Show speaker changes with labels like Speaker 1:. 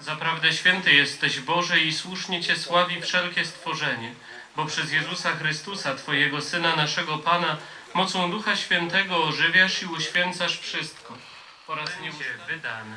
Speaker 1: Zaprawdę święty jesteś Boże i słusznie Cię sławi wszelkie stworzenie, bo przez Jezusa Chrystusa, Twojego Syna, naszego Pana, mocą Ducha Świętego ożywiasz i uświęcasz wszystko. Nie wydane.